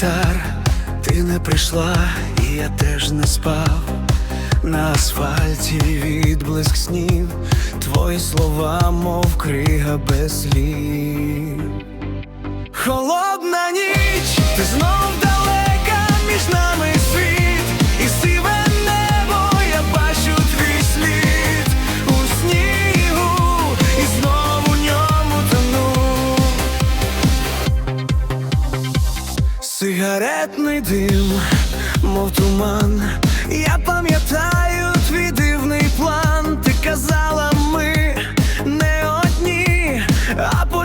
ліхтар, ти не прийшла, і я теж не спав. На асфальті відблиск снів, твої слова, мов крига без слів. Холодна ніч Сигаретний дим, мов туман. Я пам'ятаю твій дивний план. Ти казала, ми не одні, а потім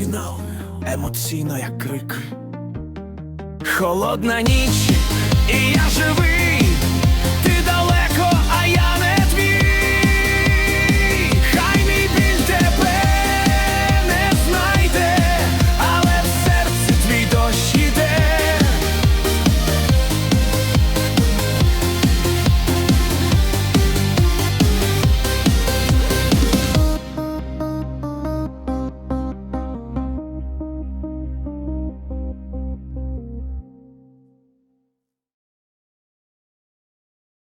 Фінал емоційно, як крик. Холодна ніч, і я живий,